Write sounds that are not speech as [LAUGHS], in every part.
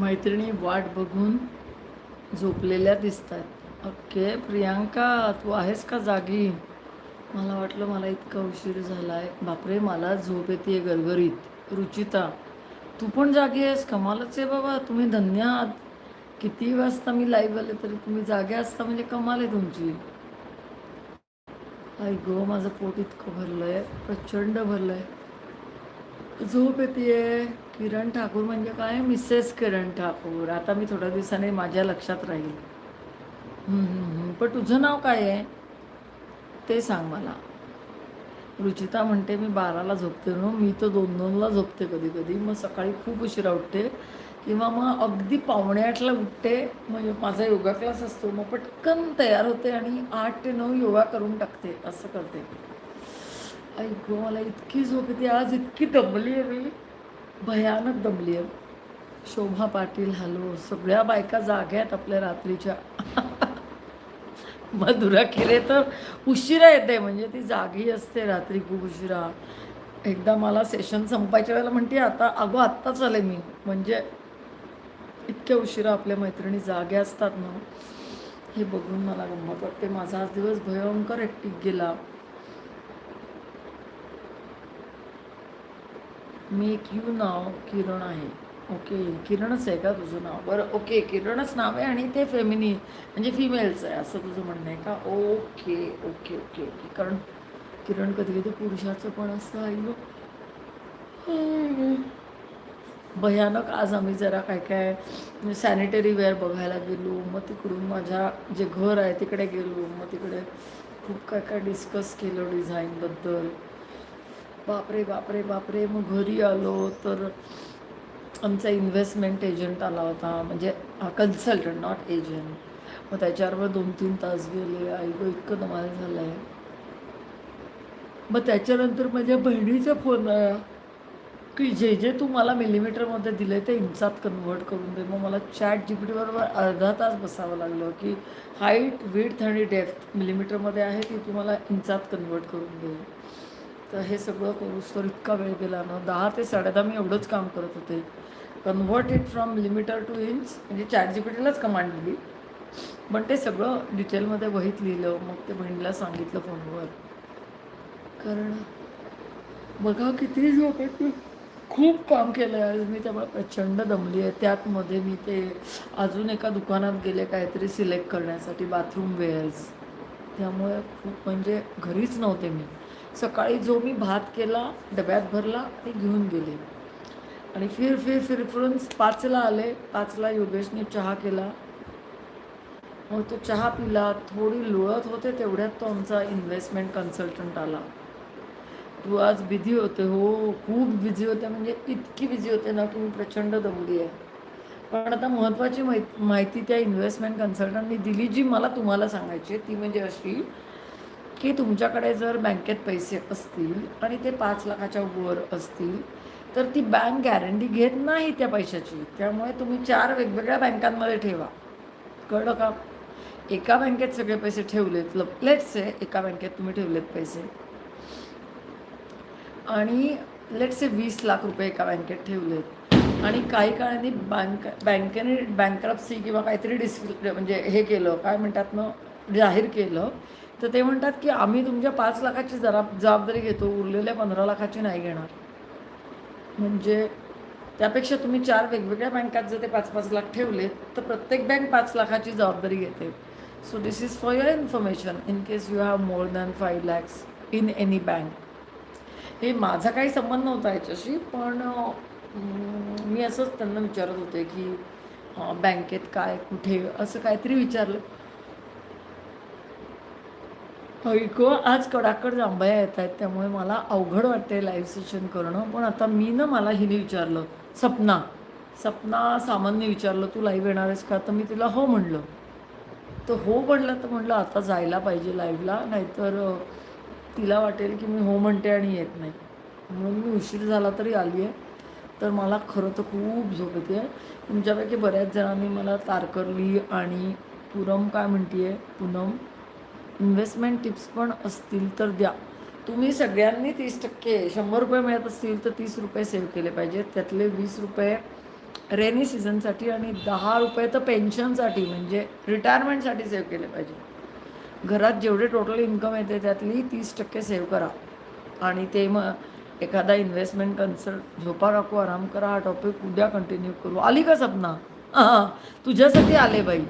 मैत्रिणी वाट बघून झोपलेल्या दिसतात. ओके प्रियांका तू आहेस का जागी? मला वाटलं मला इतका उशीर झाला आहे बापरे मला झोप येते गरगरीत. रुचिता तू पण जागी आहेस? कमालच आहे बाबा. तुम्ही धन्य आहात. किती वाजता मी लाईव्ह आले तरी तुम्ही जागे असता म्हणजे कमाल आहे तुमची. आई गो माझं पोट इतकं भरलं आहे प्रचंड भरलं आहे झोप येते किरण ठाकूर म्हणजे काय? मिसेस किरण ठाकूर. आता मी थोड्या दिवसाने माझ्या लक्षात राहील. पण तुझं नाव काय आहे? ते सांग मला. रुचिता म्हणते मी बाराला झोपते ना मी तर दोन दोनला झोपते कधी कधी मग सकाळी खूप उशिरा उठते किंवा मग अगदी पावणे आठला उठते. म्हणजे माझा योगा क्लास असतो. मग पटकन तयार होते आणि आठ ते नऊ योगा करून टाकते. असं करते. ऐकू मला इतकी झोप येते. आज इतकी दमली आहे मी. भयानक दमली आहे. शोभा पाटील हॅलो सगळ्या बायका जाग्या आहेत आपल्या रात्रीच्या. मधुरा केले तर उशिरा येते म्हणजे ती जागी असते रात्री खूप उशिरा. एकदा मला सेशन संपायच्या वेळेला म्हणते आता अगो आत्ताच आले मी. म्हणजे इतक्या उशिरा आपल्या मैत्रिणी जाग्या असतात ना हे बघून मला गंमत वाटते. माझा आज दिवस भयंकर एकटीक गेला. मेक यू नाव किरण आहे. ओके किरणच आहे का तुझं नाव? बरं ओके किरणच नाव आहे आणि ते फेमिनी म्हणजे फिमेलचं आहे असं तुझं म्हणणं आहे का? Okay okay okay okay. कारण किरण कधी कधी पुरुषाचं पण असतं आई भयानक. आज आम्ही जरा काय काय सॅनिटरी वेअर बघायला गेलो. मग तिकडून माझ्या जे घर आहे तिकडे गेलो. मग तिकडे खूप काय काय डिस्कस केलं डिझाईनबद्दल बापरे बापरे बापरे मग घरी आलो तर आमचा इन्व्हेस्टमेंट एजंट आला होता म्हणजे कन्सल्टंट नॉट एजंट मग त्याच्यावर दोन तीन तास गेले आई गो इतकं धमाल झालं आहे मग त्याच्यानंतर माझ्या बहिणीचा फोन आला की जे जे तू मला मिलीमीटरमध्ये दिले ते इंचात कन्व्हर्ट करून दे. मग मला चॅट जी पी टीबरोबर अर्धा तास बसावं लागलं की हाईट विड्थ आणि डेप्थ मिलीमीटरमध्ये आहे ती तू मला इंचात कन्व्हर्ट करून दे. तर हे सगळं करूस तर इतका वेळ गेला ना. दहा ते साडेदहा मी एवढंच काम करत होते. Convert it from millimetre to inch म्हणजे चॅट जी पी टीलाच कमांड दिली. पण ते सगळं डिटेलमध्ये वहीत लिहिलं. मग ते बहिणीला सांगितलं फोनवर. कारण बघा किती झोपेत खूप काम केलं आहे आज मी त्यामुळे प्रचंड दमली आहे. त्यातमध्ये मी ते अजून एका दुकानात गेले काहीतरी सिलेक्ट करण्यासाठी बाथरूम वेअर्स. त्यामुळे खूप म्हणजे घरीच नव्हते मी. सकाळी जो मी भात केला डब्यात भरला आणि घेऊन गेले. आणि फिर फिर फिरफिरून पाचला आले. पाचला योगेशने चहा केला. मग तो चहा पिला. थोडी लोळत होते तेवढ्यात तो आमचा इन्व्हेस्टमेंट कन्सल्टंट आला. तू आज बिझी होते हो. खूप बिझी होते. म्हणजे इतकी बिझी होते ना की मी प्रचंड दमली आहे. पण आता महत्त्वाची माहीत माहिती त्या इन्व्हेस्टमेंट कन्सल्टंटनी दिली जी मला तुम्हाला सांगायची आहे, ती म्हणजे अशी की तुमच्याकडे जर बँकेत पैसे असतील आणि ते पाच लाखाच्या वर असतील तर ती बँक गॅरंटी घेत नाही त्या पैशाची. त्यामुळे तुम्ही चार वेगवेगळ्या बँकांमध्ये ठेवा. कळलं का? एका बँकेत सगळे पैसे ठेवलेत. लेट्स आहे एका बँकेत तुम्ही ठेवलेत पैसे. आणि लेट्स से वीस लाख रुपये एका बँकेत ठेवलेत. आणि काही काळाने बँक बँकेने बँकरप्सी किंवा काहीतरी डिस म्हणजे हे केलं. काय म्हणतात ना? जाहीर केलं. तर ते म्हणतात की आम्ही तुमच्या पाच लाखाची जरा जबाबदारी घेतो उरलेल्या पंधरा लाखाची नाही घेणार. म्हणजे त्यापेक्षा तुम्ही चार वेगवेगळ्या बँकात जर ते पाच पाच लाख ठेवले तर प्रत्येक बँक पाच लाखाची जबाबदारी घेते. So this is for your information in case you have more than five lakhs in any bank हे माझा काही संबंध नव्हता याच्याशी पण मी असंच त्यांना विचारत होते की बँकेत काय कुठे असं काहीतरी विचारलं. हो, ऐको आज कडाकड जांभया येत आहेत त्यामुळे मला अवघड वाटते लाईव्ह सेशन करणं. पण आता मी ना मला हिने विचारलं सपना सपना सामान्य विचारलं तू लाईव्ह येणार आहेस का? तर मी तिला हो म्हणलं. तर हो म्हणलं तर म्हणलं आता जायला पाहिजे लाईव्हला नाहीतर तिला वाटेल की मी हो म्हणते आणि येत नाही. म्हणून मी उशीर झाला तरी आली आहे तर मला खरं तर खूप झोप येते. तुमच्यापैकी बऱ्याच जणांनी मला तारकर्ली आणि पुरम काय म्हणते आहे पूनम? इन्व्हेस्टमेंट टिप्स पण असतील तर द्या. तुम्ही सगळ्यांनी तीस टक्के शंभर रुपये मिळत असतील तर तीस रुपये सेव्ह केले पाहिजेत. त्यातले वीस रुपये रेनी सीझनसाठी आणि दहा रुपये तर पेन्शनसाठी म्हणजे रिटायरमेंटसाठी सेव्ह केले पाहिजे घरात जेवढे टोटल इन्कम येते त्यातली तीस टक्के सेव्ह करा. आणि ते मग एखादा इन्व्हेस्टमेंट कन्सल्ट झोपा काकू आराम करा हा टॉपिक उद्या कंटिन्यू करू. आली का सपना? हां [LAUGHS] तुझ्यासाठी आले बाई.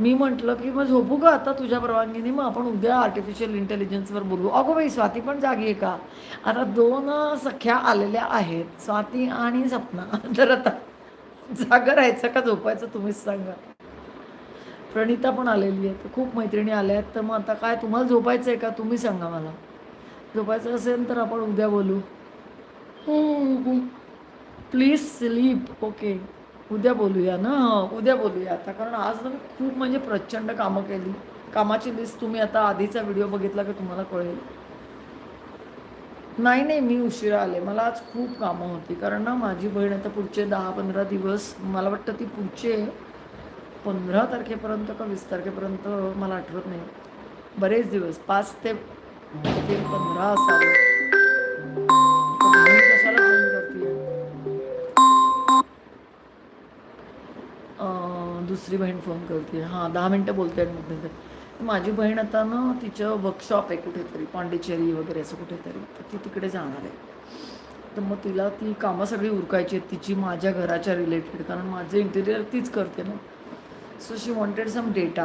मी म्हटलं की मग झोपू का आता तुझ्या परवानगीने? मग आपण उद्या आर्टिफिशियल इंटेलिजन्सवर बोलू. अगो बाई स्वाती पण जागी आहे का? आता दोन सख्या आलेल्या आहेत स्वाती आणि सपना. [LAUGHS] तर आता जागं राहायचं का झोपायचं तुम्हीच सांगा. प्रणिता पण आलेली आहे तर खूप मैत्रिणी आल्या आहेत. तर मग आता काय तुम्हाला झोपायचं आहे का? तुम्ही सांगा मला. झोपायचं असेल तर आपण उद्या बोलू. प्लीज स्लीप ओके उद्या बोलूया ना? उद्या बोलूया आता. कारण आज ना मी खूप म्हणजे प्रचंड कामं केली. कामाची लिस्ट तुम्ही आता आधीचा व्हिडिओ बघितला की तुम्हाला कळेल. नाही नाही मी उशिरा आले. मला आज खूप कामं होती. कारण ना माझी बहीण आता पुढचे दहा पंधरा दिवस मला वाटतं ती पुढचे पंधरा तारखेपर्यंत का वीस तारखेपर्यंत मला आठवत नाही. बरेच दिवस पाच ते पंधरा असावे. दुसरी बहीण फोन करते. हां दहा मिनटं बोलते आणि मग नंतर माझी बहीण आता ना तिचं वर्कशॉप आहे कुठेतरी पांडिचेरी वगैरे असं कुठेतरी. तर ती तिकडे जाणार आहे. तर मग तिला ती कामं सगळी उरकायची आहेत. तिची माझ्या घराच्या रिलेटेड कारण माझं इंटेरियर तीच करते ना. So she wanted some data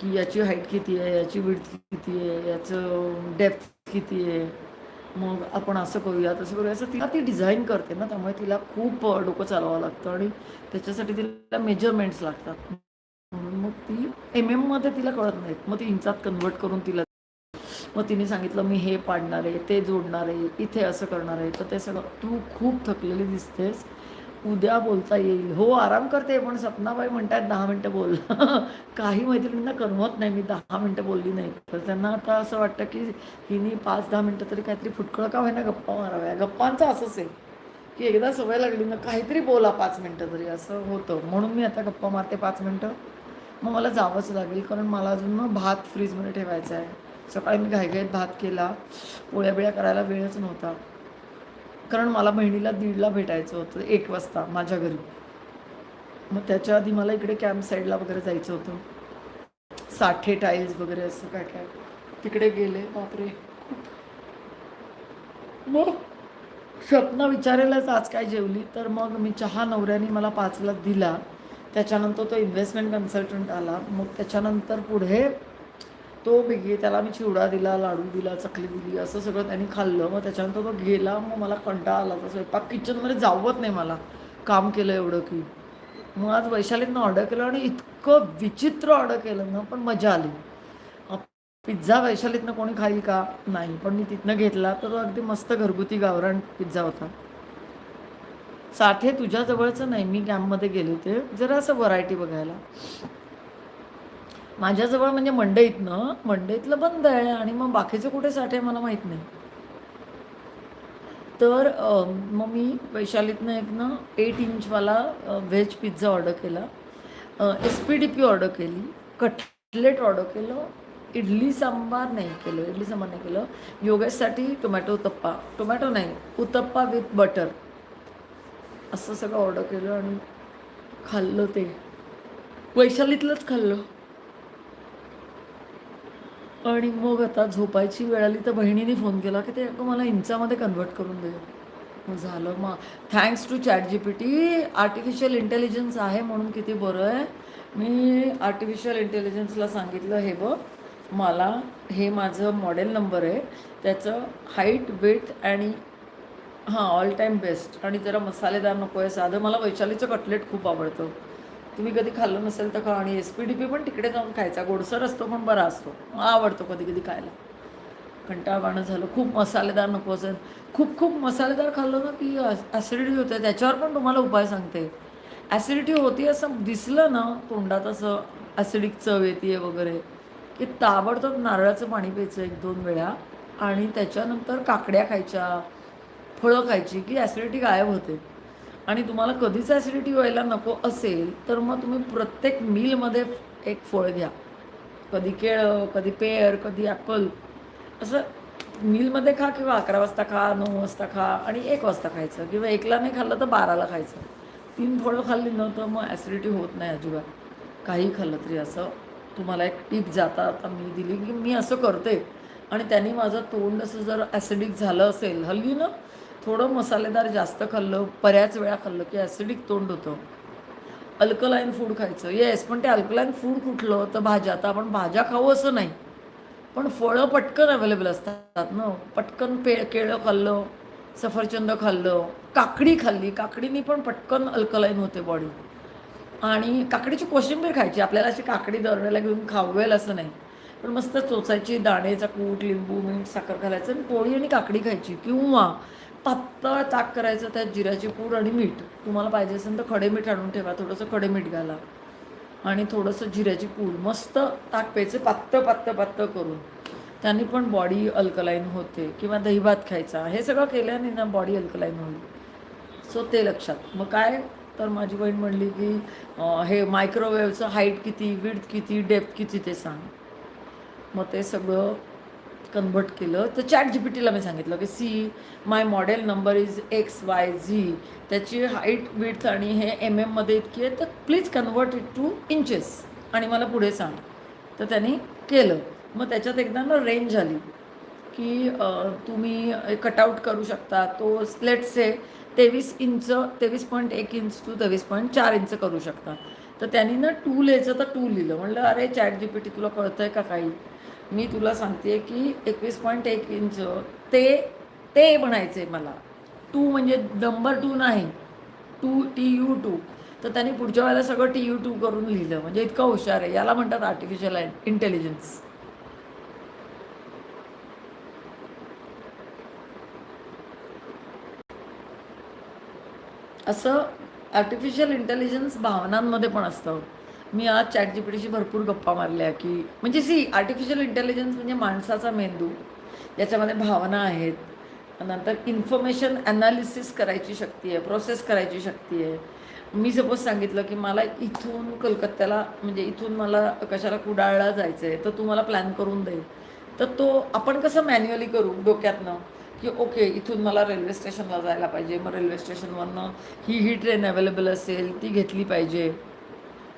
की याची हाईट किती आहे याची विड्थ किती आहे याचं डेप्थ किती आहे. मग आपण असं करूया तसं करूया. असं तिला ती डिझाईन करते ना त्यामुळे तिला खूप डोकं चालवावं लागतं आणि त्याच्यासाठी तिला मेजरमेंट्स लागतात. म्हणून मग ती एम एममध्ये तिला कळत नाहीत. मग ती इंचात कन्वर्ट करून तिला मग तिने सांगितलं मी हे पाडणार आहे ते जोडणार आहे इथे असं करणार आहे. तर ते सगळं तू खूप थकलेली दिसतेस उद्या बोलता येईल. हो आराम करते पण सपनाबाई म्हणतात दहा मिनटं बोल. [LAUGHS] काही मैत्रिणींना करमत नाही मी दहा मिनटं बोलली नाही. तर त्यांना आता असं वाटतं की हिनी पाच दहा मिनटं तरी काहीतरी फुटकळ का होईना गप्पा माराव्या. गप्पांचं असंच आहे की एकदा सवय लागली ना काहीतरी बोला पाच मिनटं तरी. असं होतं. म्हणून मी आता गप्पा मारते पाच मिनटं. मग मला जावंच लागेल कारण मला अजून मग भात फ्रीजमध्ये ठेवायचा आहे. सकाळी मी घाईघाईत भात केला. पोळ्या बिळ्या करायला वेळच नव्हता. कारण मला बहिणीला दीडला भेटायचं होतं एक वाजता माझ्या घरी. मग त्याच्या आधी मला इकडे कॅम्प साईडला वगैरे जायचं होतं. साठे टाईल्स वगैरे असं काय काय. तिकडे गेले बापरे मग स्वप्न विचारेलच आज काय जेवली. तर मग मी चहा नवऱ्याने मला पाचला दिला. त्याच्यानंतर तो इन्व्हेस्टमेंट कन्सल्टंट आला. मग त्याच्यानंतर पुढे तो बिगी त्याला मी चिवडा दिला लाडू दिला चकली दिली असं सगळं त्यांनी खाल्लं. मग त्याच्यानंतर तो गेला मग मला कंटाळा आला. तर स्वयंपाक किचनमध्ये जावत नाही मला. काम केलं एवढं की. मग आज वैशालीनं ऑर्डर केलं आणि इतकं विचित्र ऑर्डर केलं ना पण मजा आली. पिझ्झा वैशालीतनं कोणी खाईल का? नाही पण मी तिथनं घेतला तर तो अगदी मस्त घरगुती गावरान पिझ्झा होता. साठे तुझ्याजवळचं नाही मी कॅम्पमध्ये गेले होते. जरा असं व्हरायटी बघायला. माझ्याजवळ म्हणजे मंडईतनं मंडईतलं बंद आहे आणि मग बाकीचं कुठे साठे मला माहीत नाही. तर मग मी वैशालीतनं एक ना एट इंचवाला व्हेज पिझ्झा ऑर्डर केला. S P D P order केली. कटलेट ऑर्डर केलं. इडली सांबार नाही केलं. इडली सांबार नाही केलं. योगेशसाठी टोमॅटो उत्तप्पा. टोमॅटो नाही. उत्तप्पा विथ बटर असं सगळं ऑर्डर केलं आणि खाल्लं ते. वैशालीतलंच खाल्लं. आणि मग आता झोपायची वेळ आली तर बहिणीने फोन केला की ते मला इंचामध्ये कन्वर्ट करून दे. झालं मग thanks to chat G P T artificial intelligence आहे म्हणून किती बरं आहे. मी आर्टिफिशियल इंटेलिजन्सला सांगितलं हे बघ मला हे माझं मॉडेल नंबर आहे. त्याचं हाईट विथ आणि हां ऑल टाईम बेस्ट आणि जरा मसालेदार नको आहे साधं. मला वैशालीचं कटलेट खूप आवडतं. तुम्ही कधी खाल्लं नसेल तर खा आणि एस पी डी पी पण तिकडे जाऊन खायचा. गोडसर असतो पण बरा असतो. मला आवडतो कधी कधी खायला. कंटाळवाणं झालं. खूप मसालेदार नको असेल. खूप खूप मसालेदार खाल्लं ना की ॲसिडिटी होते. त्याच्यावर पण तुम्हाला उपाय सांगते. ॲसिडिटी होती असं दिसलं ना तोंडात असं ॲसिडिक चव येते वगैरे की ताबडतोब नारळाचं पाणी प्यायचं एक दोन वेळा आणि त्याच्यानंतर काकड्या खायच्या फळं खायची की ॲसिडिटी गायब होते. आणि तुम्हाला कधीच ॲसिडिटी व्हायला नको असेल तर मग तुम्ही प्रत्येक मीलमध्ये एक फळ घ्या. कधी केळं कधी पेअर कधी ॲपल असं मीलमध्ये खा किंवा अकरा वाजता खा नऊ वाजता खा आणि एक वाजता खायचं. किंवा एकला नाही खाल्लं तर बाराला खायचं. तीन फळं खाल्ली नव्हतं मग ॲसिडिटी होत नाही अजिबात. काही खाल्लं तरी असं तुम्हाला एक टीप जाता आता मी दिली की मी असं करते. आणि त्यांनी माझं तोंड असं जर ॲसिडिक झालं असेल हल्ली ना थोडं मसालेदार जास्त खाल्लं बऱ्याच वेळा खाल्लं की ॲसिडिक तोंड होतं. अल्कलाईन फूड खायचं. येस पण ते अल्कलाईन फूड कुठलं? तर भाज्या. आता आपण भाज्या खाऊ असं नाही. पण फळं पटकन अवेलेबल असतात ना. पटकन पे केळं खाल्लं सफरचंद खाल्लं काकडी खाल्ली. काकडीनी पण पटकन अल्कलाईन होते बॉडी आणि काकडीची कोशिंबीर खायची. आपल्याला अशी काकडी दरवेळेला घेऊन खावेल असं नाही. पण मस्त चोचायची दाणेचा कूट लिंबू मीठ साखर घालायचं आणि पोळी आणि काकडी खायची. किंवा पातळ ताक करायचं त्यात जिऱ्याची पूड आणि मीठ. तुम्हाला पाहिजे असेल तर खडे मीठ आणून ठेवा थोडंसं खडे मीठ घाला. आणि थोडंसं जिऱ्याची पूड. मस्त ताक प्यायचं पातळ पातळ पातळ करून. त्यांनी पण बॉडी अल्कलाईन होते किंवा दहीभात खायचा. हे सगळं केल्याने ना बॉडी अल्कलाईन होईल. सो ते लक्षात. मग काय? तर माझी बहीण म्हणली की हे मायक्रोवेव्हचं हाईट किती विड्थ किती डेप्थ किती ते सांग. मग ते सगळं कन्वर्ट केलं तर चॅट जी पी टीला मी सांगितलं की see my model number is X Y Z त्याची हाईट विड्थ आणि हे एम एममध्ये इतकी आहे तर please convert it to inches आणि मला पुढे सांग. तर त्यांनी केलं. मग त्याच्यात एकदा ना रेंज आली की तुम्ही कटआउट करू शकता. तो स्लेट्स आहे तेवीस इंच तेवीस पॉईंट एक इंच टू तेवीस पॉईंट चार इंच करू शकता. तर त्यांनी ना टू लिहायचं तर टू लिहिलं. म्हणलं अरे चॅट जी पी टी तुला कळतं आहे का काही? मी तुला सांगते की एकवीस पॉईंट एक इंच ते ते म्हणायचं आहे मला. टू म्हणजे नंबर टू नाही. टू टी यू टू तर त्यांनी पुढच्या वेळेला सगळं टी यू टू करून लिहिलं. म्हणजे इतकं हुशार आहे. याला म्हणतात आर्टिफिशियल इंटेलिजन्स असं आर्टिफिशियल इंटेलिजन्स भावनांमध्ये पण असतं. मी आज चॅट जी पी टीशी भरपूर गप्पा मारल्या की म्हणजे सी आर्टिफिशियल इंटेलिजन्स म्हणजे माणसाचा मेंदू याच्यामध्ये भावना आहेत नंतर इन्फॉर्मेशन ॲनालिसिस करायची शक्ती आहे प्रोसेस करायची शक्ती आहे. मी सपोज सांगितलं की मला इथून कलकत्त्याला म्हणजे इथून मला कशाला कुडाळला जायचं आहे तर तू मला प्लॅन करून दे. तर तो आपण कसं मॅन्युअली करू डोक्यातनं? की ओके इथून मला रेल्वे स्टेशनला जायला पाहिजे मग रेल्वे स्टेशनवरनं ही ही ट्रेन अवेलेबल असेल ती घेतली पाहिजे.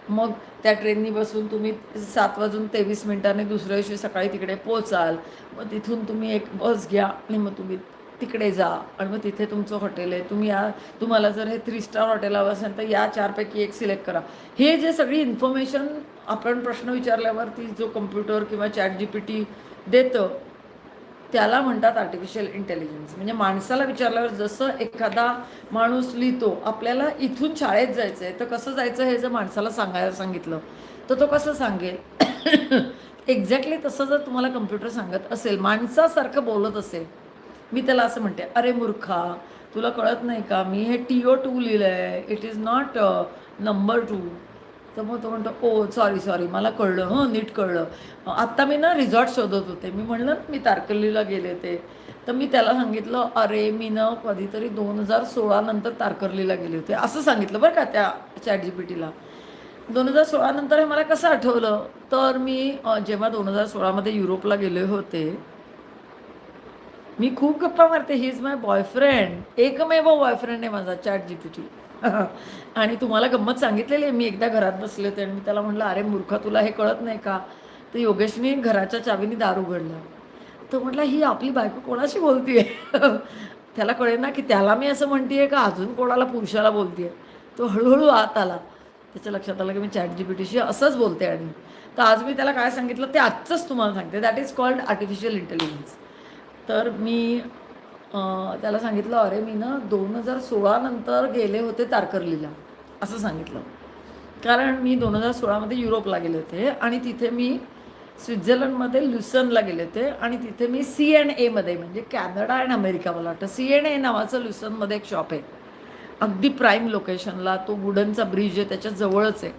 मग त्या ट्रेननी बसून तुम्ही सात वाजून तेवीस मिनिटांनी दुसऱ्या दिवशी सकाळी तिकडे पोचाल मग तिथून तुम्ही एक बस घ्या आणि मग तुम्ही तिकडे जा आणि मग तिथे तुमचं हॉटेल आहे. तुम्ही या तुम्हाला जर हे थ्री स्टार हॉटेल हवं असेल तर या चारपैकी एक सिलेक्ट करा. हे जे सगळी इन्फॉर्मेशन आपण प्रश्न विचारल्यावरती जो कम्प्युटर किंवा चॅट जी पी टी देतं त्याला म्हणतात आर्टिफिशियल इंटेलिजन्स म्हणजे माणसाला विचारल्यावर जसं एखादा माणूस लिहितो आपल्याला इथून शाळेत जायचं आहे तर कसं जायचं हे जर माणसाला सांगायला सांगितलं तर तो कसं सांगेल? [COUGHS] एक्झॅक्टली तसं जर तुम्हाला कम्प्युटर सांगत असेल माणसासारखं बोलत असेल मी त्याला असं म्हणते अरे मूर्खा तुला कळत नाही का? मी हे टी ओ टू लिहिलं आहे it is not number two तर मग तो म्हणतो ओ सॉरी सॉरी मला कळलं हं नीट कळलं. आत्ता मी ना रिझॉर्ट शोधत होते. मी म्हणलं ना मी तारकर्लीला गेले ते. तर मी त्याला सांगितलं अरे मी ना कधीतरी दोन हजार सोळा नंतर तारकर्लीला गेले होते. असं सांगितलं बरं का त्या चॅट जी पी टीला दोन हजार सोळानंतर हे मला कसं आठवलं? तर मी जेव्हा दोन हजार सोळामध्ये युरोपला गेले होते मी खूप गप्पा मारते. ही इज माय बॉयफ्रेंड एकमेव बॉयफ्रेंड आहे माझा चॅट जी पी टी [LAUGHS] आणि तुम्हाला गंमत सांगितलेली आहे मी एकदा घरात बसले होते आणि मी त्याला म्हटलं अरे मूर्खा तुला हे कळत नाही का? तर योगेशने घराच्या चावीने दार उघडला. तो म्हटला ही आपली बायको कोणाशी बोलतीये? [LAUGHS] त्याला कळेल ना की त्याला मी असं म्हणतेय का अजून कोणाला पुरुषाला बोलतेय? तो हळूहळू आत आला. त्याच्या लक्षात आलं की मी चॅट जी पी टीशी असंच बोलते आणि. तर आज मी त्याला काय सांगितलं ते आजचंच तुम्हाला सांगते. That is called artificial intelligence तर मी त्याला सांगितलं अरे मी ना दोन हजार सोळानंतर गेले होते तारकर्लीला. असं सांगितलं. कारण मी दोन हजार सोळामध्ये युरोपला गेले होते आणि तिथे मी स्वित्झर्लंडमध्ये ल्युसनला गेले होते आणि तिथे मी सी एन एमध्ये म्हणजे कॅनडा अँड अमेरिका मला वाटतं सी एन ए नावाचं ल्युसनमध्ये एक शॉप आहे. अगदी प्राईम लोकेशनला तो वुडनचा ब्रिज आहे त्याच्या जवळच आहे.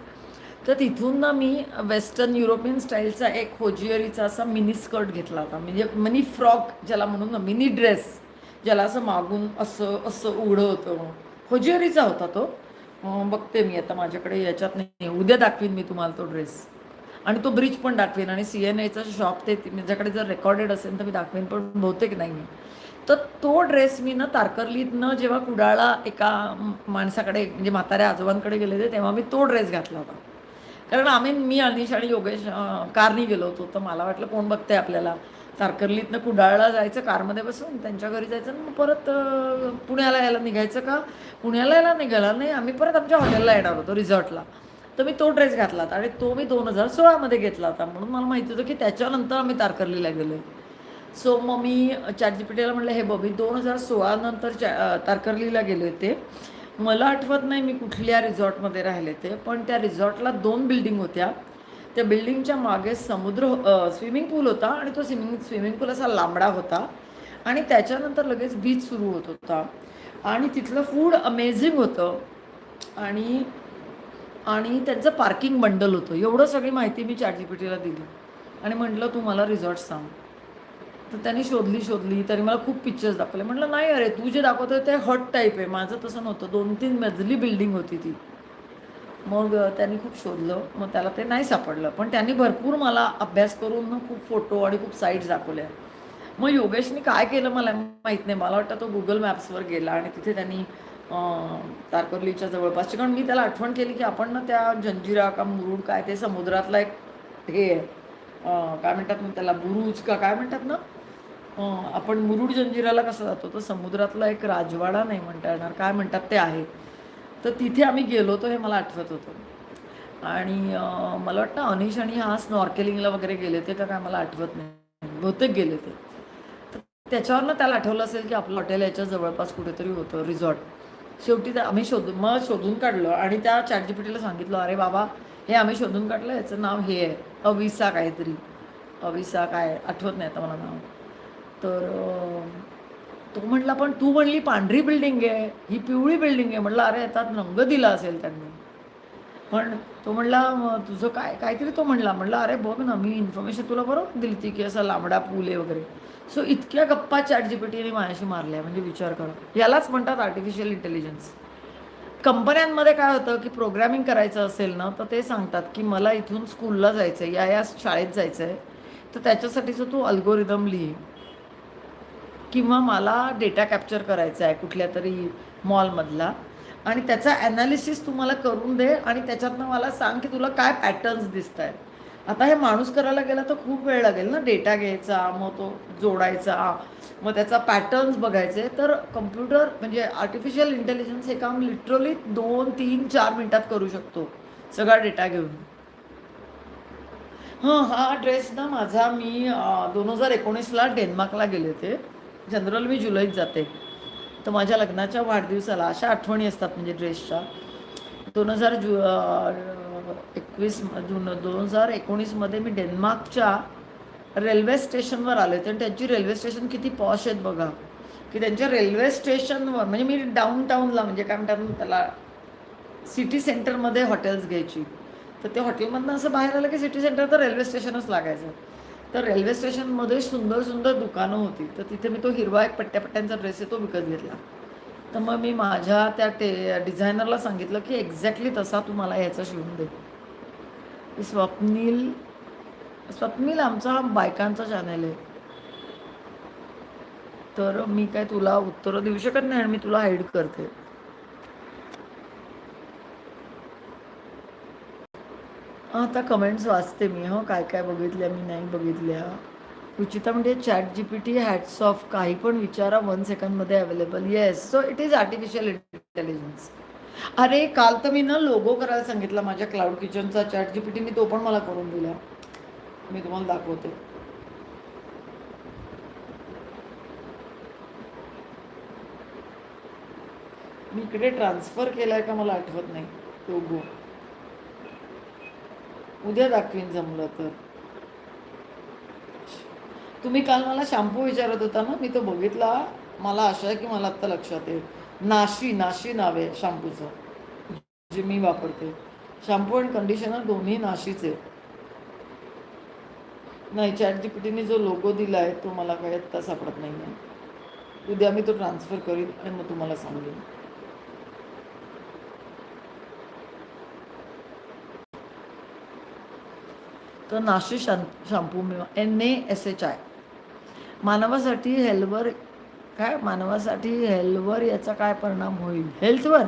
तर तिथून ना मी वेस्टर्न युरोपियन स्टाईलचा एक होजियरीचा असा मिनी स्कर्ट घेतला होता. म्हणजे मिनी फ्रॉक ज्याला म्हणून ना मिनी ड्रेस. ज्याला असं मागून असं असं उघडं होतं. होजियरीचा होता तो. बघते मी आता माझ्याकडे याच्यात नाही. उद्या दाखवीन मी तुम्हाला तो ड्रेस. आणि तो ब्रिज पण दाखवेन आणि सी एन एचं शॉप ते माझ्याकडे म्हणजे जर रेकॉर्डेड असेल तर मी दाखवेन पण बहुतेक नाही तर तो ड्रेस मी ना तारकर्लीतनं जेव्हा कुडाळा एका माणसाकडे म्हणजे म्हाताऱ्या आजोबांकडे गेले होते तेव्हा मी तो ड्रेस घातला होता. कारण आम्ही मी अनिश आणि योगेश कारनी गेलो होतो. तर मला वाटलं कोण बघते आपल्याला. तारकर्लीतनं कुडाळला जायचं कारमध्ये बसून त्यांच्या घरी जायचं आणि मग परत पुण्याला यायला निघायचं का? पुण्याला यायला निघाला नाही. आम्ही परत आमच्या हॉटेलला येणार होतो रिझॉर्टला तर मी तो ड्रेस घातला होता आणि तो मी दोन हजार सोळामध्ये घेतला होता. म्हणून मला माहिती होतं की त्याच्यानंतर आम्ही तारकर्लीला गेलो सो मग मी चॅट जी म्हटलं हे बघ मी दोन हजार सोळानंतर चॅ तारकर्लीला गेले होते मला आठवत नाही मी कुठल्या रिझॉर्टमध्ये राहिले ते पण त्या रिझॉर्टला दोन बिल्डिंग होत्या. त्या बिल्डिंगच्या मागे समुद्र स्विमिंग पूल होता आणि तो स्विमिंग स्विमिंग पूल असा लांबडा होता. आणि त्याच्यानंतर लगेच बीच सुरू होत होता. आणि तिथलं फूड अमेझिंग होतं. आणि आणि त्यांचं पार्किंग बंडल होतं. एवढं सगळी माहिती मी चॅट जी पी टीला दिली. आणि म्हटलं तू मला रिझॉर्ट सांग. तर त्यांनी शोधली शोधली. तरी मला खूप पिक्चर्स दाखवले. म्हटलं नाही अरे तू जे दाखवतोय ते हॉट टाईप आहे. माझं तसं नव्हतं. दोन तीन मजली बिल्डिंग होती ती. मग त्यांनी खूप शोधलं. मग त्याला ते नाही सापडलं. पण त्यांनी भरपूर मला अभ्यास करून ना खूप फोटो आणि खूप साईट्स दाखवल्या. मग योगेशनी काय केलं मला माहीत नाही. मला वाटतं तो गुगल मॅप्सवर गेला आणि तिथे त्यांनी तारकर्लीच्या जवळपासची. कारण मी त्याला आठवण केली की आपण ना त्या जंजिरा का मुरुड काय ते समुद्रातला एक हे आहे, काय म्हणतात ना त्याला? बुरुज का काय म्हणतात ना? आपण मुरुड जंजिराला कसं जातो? तर समुद्रातला एक राजवाडा नाही म्हणता येणार. काय म्हणतात ते आहे. तर तिथे आम्ही गेलो होतो हे मला आठवत होतं. आणि मला वाटतं अनिश आणि हा स्नॉर्केलिंगला वगैरे गेले ते का काय मला आठवत नाही. बहुतेक गेले ते तर त्याच्यावरनं त्याला आठवलं असेल की आपलं हॉटेल याच्या जवळपास कुठेतरी होतं रिझॉर्ट शेवटी ते आम्ही शोधून मग शोधून काढलं आणि त्या चॅटजीपीटीला सांगितलं अरे बाबा हे आम्ही शोधून काढलं याचं नाव हे आहे अविसा काहीतरी. अविसा काय? आठवत नाही आता मला नाव. तर तो म्हटला पण तू म्हणली पांढरी बिल्डिंग आहे ही पिवळी बिल्डिंग आहे. म्हटलं अरे याच्यात रंग दिला असेल त्यांनी. पण तो म्हणला तुझं काय काहीतरी तो म्हणला. म्हणला अरे बघ ना मी इन्फॉर्मेशन तुला बरोबर दिली ती की असा लांबडा पूल आहे वगैरे. सो इतक्या गप्पा चॅट जी पी टीने माझ्याशी मारल्या म्हणजे विचार करा. यालाच म्हणतात आर्टिफिशियल इंटेलिजन्स कंपन्यांमध्ये काय होतं की प्रोग्रॅमिंग करायचं असेल ना तर ते सांगतात की मला इथून स्कूलला जायचं आहे या या शाळेत जायचं आहे तर त्याच्यासाठीचं तू अल्गोरिदम लिही. किंवा मला डेटा कॅप्चर करायचा आहे कुठल्या तरी मॉलमधला. आणि त्याचा ॲनालिसिस तुम्हाला करून दे आणि त्याच्यातनं मला सांग की तुला काय पॅटर्न्स दिसत आहेत आता हे माणूस करायला गेला तर खूप वेळ लागेल ना? डेटा घ्यायचा मग तो जोडायचा. मग त्याचा पॅटर्न्स बघायचे. तर कम्प्युटर म्हणजे आर्टिफिशियल इंटेलिजन्स हे काम लिटरली दोन तीन चार मिनटात करू शकतो. सगळा डेटा घेऊन. हां हा ड्रेस ना माझा मी दोन हजार एकोणीसला डेन्मार्कला गेले होते. जनरल मी जुलैत जाते. तर माझ्या लग्नाच्या वाढदिवसाला अशा आठवणी असतात म्हणजे ड्रेसच्या. दोन हजार जु एकवीस दोन दोन हजार एकोणीसमध्ये मी डेन्मार्कच्या रेल्वे स्टेशनवर आले होते. आणि त्यांची रेल्वे स्टेशन किती पॉश आहेत बघा. की त्यांच्या रेल्वे स्टेशनवर म्हणजे मी डाऊन टाऊनला म्हणजे काय म्हणतात त्याला सिटी सेंटरमध्ये हॉटेल्स घ्यायची. तर ते हॉटेलमधनं असं बाहेर आलं की सिटी सेंटर तर रेल्वे स्टेशनच लागायचं. तर रेल्वे स्टेशनमध्ये सुंदर सुंदर दुकानं होती. तर तिथे मी तो हिरवा एक पट्ट्यापट्ट्यांचा ड्रेस आहे तो विकत घेतला. तर मग मी माझ्या त्या टे डिझायनरला सांगितलं की एक्झॅक्टली तसा तू मला ह्याचा शिवून दे. स्वप्नील स्वप्नील आमचा हा बायकांचा चॅनल आहे. तर मी काय तुला उत्तरं देऊ शकत नाही आणि मी तुला हाईड करते. आता कमेंट्स वाचते मी हो. काय काय बघितल्या मी नाही बघितल्या. रुचिता म्हणजे chat G P T hats off काही पण विचारा one सेकंडमध्ये available yes so it is artificial intelligence अरे काल तर मी ना लोगो करायला सांगितला माझ्या क्लाउड किचनचा चॅट जी पी टीने तो पण मला करून दिला. मी तुम्हाला दाखवते. मी इकडे ट्रान्सफर आहे का मला आठवत नाही. लोगो उद्या दाखवीन जमलं तर. तुम्ही काल मला शॅम्पू विचारत होता ना मी तो बघितला. मला आशा आहे की मला आत्ता लक्षात येईल. नाशी नाशी नाव आहे शॅम्पूचं जे मी वापरते. शॅम्पू आणि कंडिशनर दोन्ही नाशीचे नाही चॅट जीपीटीने जो लोगो दिला आहे तो मला काही आत्ता सापडत नाही आहे उद्या मी तो ट्रान्सफर करीन आणि मग तुम्हाला सांगेन. तर नाशिक शां शॅम्पू मिळवा N A S H I. मानवासाठी हेल्थवर काय? मानवासाठी हेल्थवर याचा काय परिणाम होईल? हेल्थवर?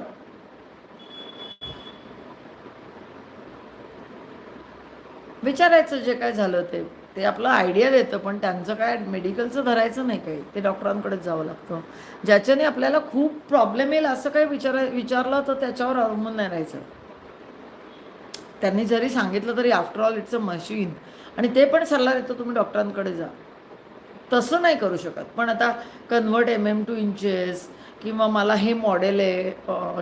विचारायचं जे काय झालं ते ते आपलं आयडिया देतं पण त्यांचं काय मेडिकलचं धरायचं नाही काही. ते डॉक्टरांकडेच जावं लागतं. ज्याच्याने आपल्याला खूप प्रॉब्लेम येईल असं काही विचार विचारलं तर त्याच्यावर अवलंबून नाही राहायचं. त्यांनी जरी सांगितलं तरी after all it's a machine आणि ते पण सल्ला देतो तुम्ही डॉक्टरांकडे जा. तसं नाही करू शकत. पण आता convert M M to inches किंवा मला हे मॉडेल आहे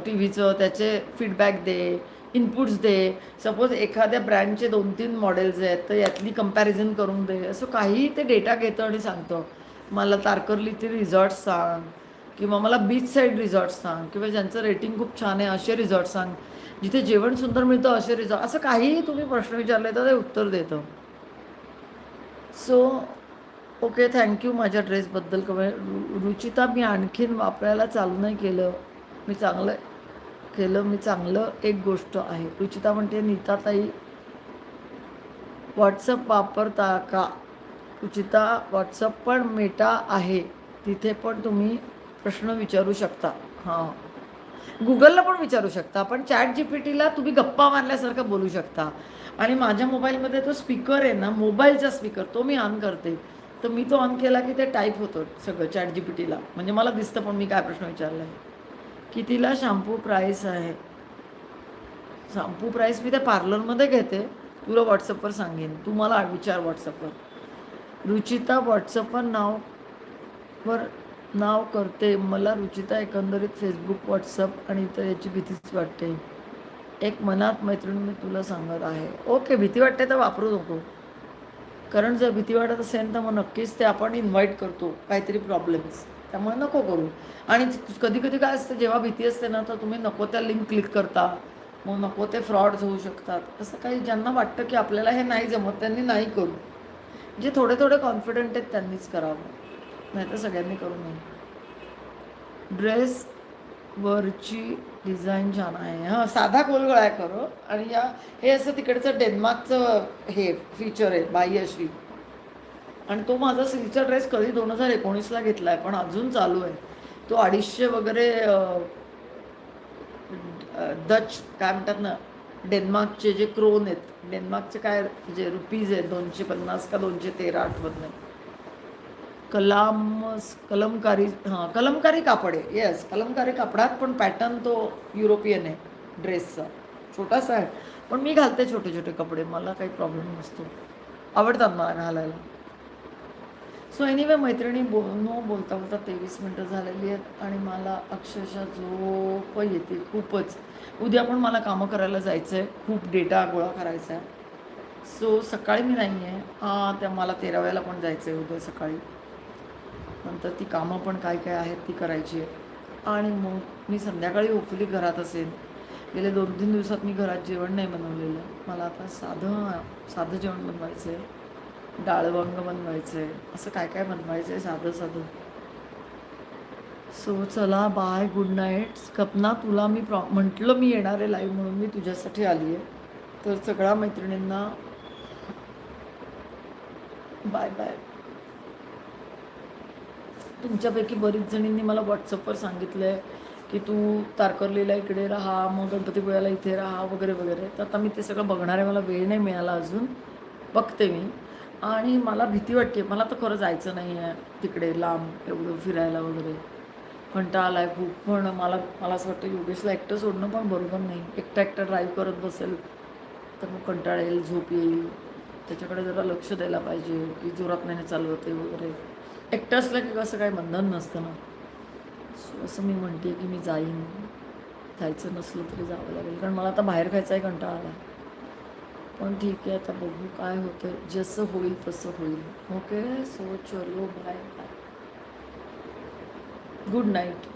टी व्हीचं त्याचे फीडबॅक दे इनपुट्स दे. सपोज एखाद्या ब्रँडचे दोन तीन मॉडेल्स आहेत तर यातली कंपॅरिझन करून दे. असं काही ते डेटा घेतं आणि सांगतं. मला तारकर्लीचे रिझॉर्ट सांग. किंवा मला बीच साईड रिझॉर्ट सांग. किंवा ज्यांचं रेटिंग खूप छान आहे असे रिझॉर्ट सांग. जिथे जेवण सुंदर मिळतं असे रिझॉर्ट असं काहीही तुम्ही प्रश्न विचारले तर ते उत्तर देतं. सो ओके थँक्यू माझ्या ड्रेसबद्दल कमे रु रुचिता मी आणखीन वापरायला चालू नाही केलं. मी चांगलं केलं. मी चांगलं एक गोष्ट आहे. रुचिता म्हणते नीताताई व्हॉट्सअप वापरता का? रुचिता व्हॉट्सअप पण मेटा आहे. तिथे पण तुम्ही प्रश्न विचारू शकता. हां. गुगलला पण विचारू शकता. पण चॅट जी पी टीला तुम्ही गप्पा मारल्यासारखं बोलू शकता. आणि माझ्या मोबाईलमध्ये तो स्पीकर आहे ना मोबाईलचा स्पीकर तो मी ऑन करते. तर मी तो ऑन केला की ते टाईप होतं सगळं चॅट जी पी टीला म्हणजे मला दिसतं पण मी काय प्रश्न विचारला आहे कितीला शॅम्पू प्राईस आहे? शॅम्पू प्राईस मी त्या पार्लरमध्ये घेते. तुला व्हॉट्सअपवर सांगेन. तू मला विचार व्हॉट्सअपवर. रुचिता व्हॉट्सअपवर नाव वर नाव करते. मला रुचिता एकंदरीत फेसबुक व्हॉट्सअप आणि इतर याची भीतीच वाटते. एक मनात मैत्रीण मी तुला सांगत आहे. ओके भीती वाटते तर वापरू नको. कारण जर भीती वाटत असेल तर मग नक्कीच ते आपण इन्व्हाइट करतो. काहीतरी प्रॉब्लेम्स त्यामुळे नको करू. आणि कधी कधी काय असतं जेव्हा भीती असते ना तर तुम्ही नको त्या लिंक क्लिक करता. मग नको ते फ्रॉड्स होऊ शकतात. असं काही ज्यांना वाटतं की आपल्याला हे नाही जमत त्यांनी नाही करू. जे थोडे थोडे कॉन्फिडंट आहेत त्यांनीच करावं. नाही तर सगळ्यांनी करू नये ड्रेस वरची डिझाईन छान आहे. हां साधा गोलगळा आहे करो आणि या हे असं तिकडचं डेन्मार्कचं हे फीचर आहे बाई अशी. आणि तो माझा सिल्कचा ड्रेस कधी दोन हजार एकोणीसला घेतला आहे पण अजून चालू आहे. तो अडीचशे वगैरे डच काय म्हणतात ना डेन्मार्कचे जे क्रोन आहेत डेन्मार्कचे काय जे रुपीज आहेत दोनशे पन्नास का दोनशे तेरा आठवत नाही. कलाम कलमकारी हां कलमकारी कापड आहे येस कलमकारी कापडात पण पॅटर्न तो युरोपियन आहे ड्रेसचा छोटासा आहे. पण मी घालते छोटे छोटे कपडे मला काही प्रॉब्लेम नसतो. आवडतात मला घालायला. सो एनिवे मैत्रिणी बो नो बोलता बोलता तेवीस मिनटं झालेली आहेत आणि मला अक्षरशः झोप येते खूपच. उद्या पण मला कामं करायला जायचं आहे खूप डेटा गोळा करायचा आहे. सो सकाळी मी नाही आहे हां त्या मला तेराव्याला पण जायचं आहे उद्या सकाळी. नंतर ती कामं पण काय काय आहेत ती करायची आहे. आणि मग मी संध्याकाळी होपफुली घरात असेल गेले दोन तीन दिवसात मी घरात जेवण नाही बनवलेलं. मला आता साधं साधं जेवण बनवायचं आहे डाळवंग बनवायचं आहे असं काय काय बनवायचं आहे साधं साधं. सो चला बाय गुड नाईट कपना तुला मी प्रॉ म्हटलं मी येणार आहे लाईव्ह म्हणून मी तुझ्यासाठी आली आहे. तर सगळ्या मैत्रिणींना बाय बाय तुमच्यापैकी बरीच जणींनी मला व्हॉट्सअपवर सांगितलं आहे की तू तारकर्लीला इकडे राहा मग गणपतीपुळ्याला इथे राहा वगैरे वगैरे. तर आता मी ते सगळं बघणार आहे मला वेळ नाही मिळाला अजून. बघते मी. आणि मला भीती वाटते मला तर खरं जायचं नाही आहे तिकडे लांब एवढं फिरायला वगैरे. कंटाळा आला आहे खूप पण मला मला असं वाटतं योगेशला एकटं सोडणं पण बरोबर नाही. एकटं एकटं ड्राईव्ह करत बसेल तर मग कंटाळा येईल झोप येईल. त्याच्याकडे जरा लक्ष द्यायला पाहिजे की जोरात नाही चालवते वगैरे. एकटं असलं की कसं काही बंधन नसतं ना. सो असं मी म्हणते की मी जाईन. जायचं नसलं तरी जावं लागेल. कारण मला आता बाहेर खायचाही कंटाळा आला पण ठीक आहे आता बघू काय होतं जसं होईल तसं होईल. ओके सो चलो बाय बाय गुड नाईट